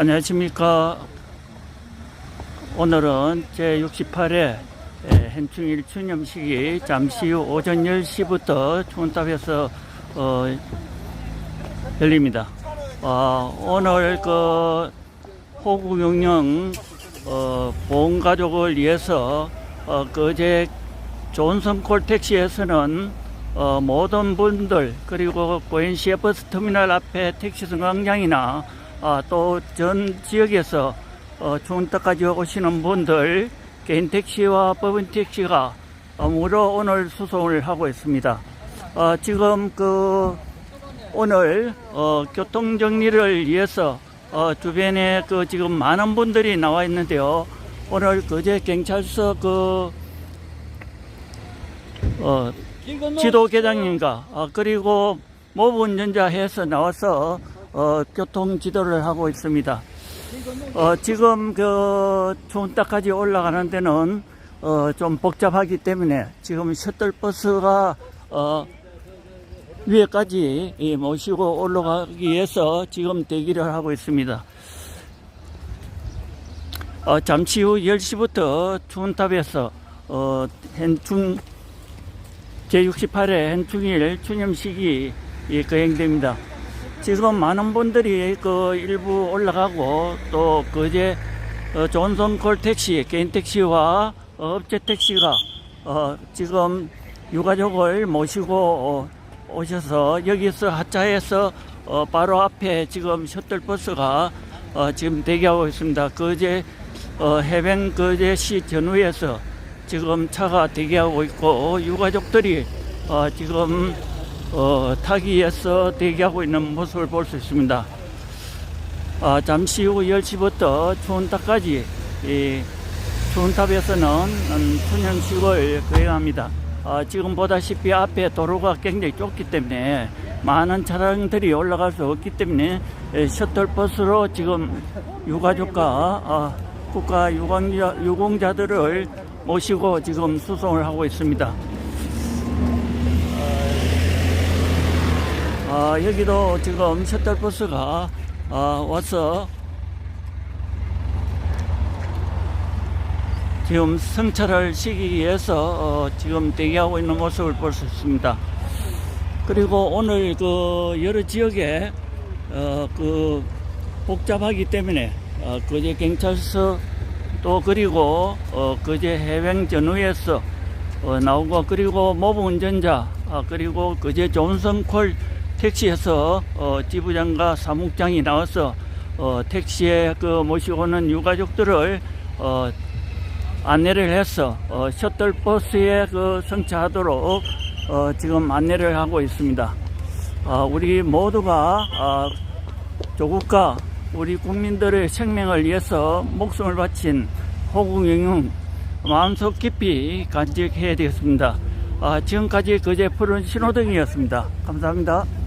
안녕하십니까. 오늘은 제68회 hen충일 추념식이 잠시 후 오전 10시부터 추운탑에서 어, 열립니다. 어, 오늘 그 호국영령 어, 보험가족을 위해서 어, 그제 존슨 콜 택시에서는 어, 모든 분들 그리고 고인 시외버스 터미널 앞에 택시 승강장이나 아, 또전 지역에서 어, 추운떡까지 오시는 분들 개인 택시와 법인 택시가 어, 무료 오늘 수송을 하고 있습니다. 어, 지금 그 오늘 어, 교통 정리를 위해서 어, 주변에 그 지금 많은 분들이 나와 있는데요. 오늘 그제 경찰서 그 어, 지도 계장님과 어, 그리고 모브 운전자 해서 나와서 어, 교통 지도를 하고 있습니다. 어, 지금 그 추운따까지 올라가는 데는 어, 좀 복잡하기 때문에 지금 셔틀버스가 어, 위에까지 예, 모시고 올라가기 위해서 지금 대기를 하고 있습니다. 어, 잠시 후 10시부터 추운탑에서 어, hen충 제68회 hen충일 추념식이 예, 거행됩니다. 지금 많은 분들이 그 일부 올라가고 또 그제 어, 존슨 콜 택시, 개인 택시와 어, 업체 택시가 어, 지금 유가족을 모시고 어, 오셔서 여기서 하차해서 어, 바로 앞에 지금 셔틀버스가 어, 지금 대기하고 있습니다. 그제 어, 해변 그제 시 전후에서 지금 차가 대기하고 있고 유가족들이 어, 지금 어, 타기 위해서 대기하고 있는 모습을 볼 수 있습니다. 아, 잠시 후 10시부터 추운탑까지 이 추운탑에서는 음, 춘현식을 거행합니다. 아, 지금 보다시피 앞에 도로가 굉장히 좁기 때문에 많은 차량들이 올라갈 수 없기 때문에 에, 셔틀버스로 지금 유가족과 아, 국가 유공자, 유공자들을 모시고 지금 수송을 하고 있습니다. 아, 여기도 지금 셔틀버스가 아, 와서 지금 승차를 시키기 위해서 어, 지금 대기하고 있는 모습을 볼 수 있습니다. 그리고 오늘 그 여러 지역에 어, 그 복잡하기 때문에 어, 그제 경찰서 또 그리고 어, 그제 해병 전후에서 어, 나오고 그리고 모브 운전자 아, 그리고 그제 존슨콜 택시에서 어, 지부장과 사무장이 나와서 어, 택시에 그 모시고 오는 유가족들을 어, 안내를 해서 어, 셔틀버스에 그 승차하도록 어, 지금 안내를 하고 있습니다. 아, 우리 모두가 아, 조국과 우리 국민들의 생명을 위해서 목숨을 바친 호국영웅 마음속 깊이 간직해야 되겠습니다. 아, 지금까지 그제 푸른 신호등이었습니다. 감사합니다.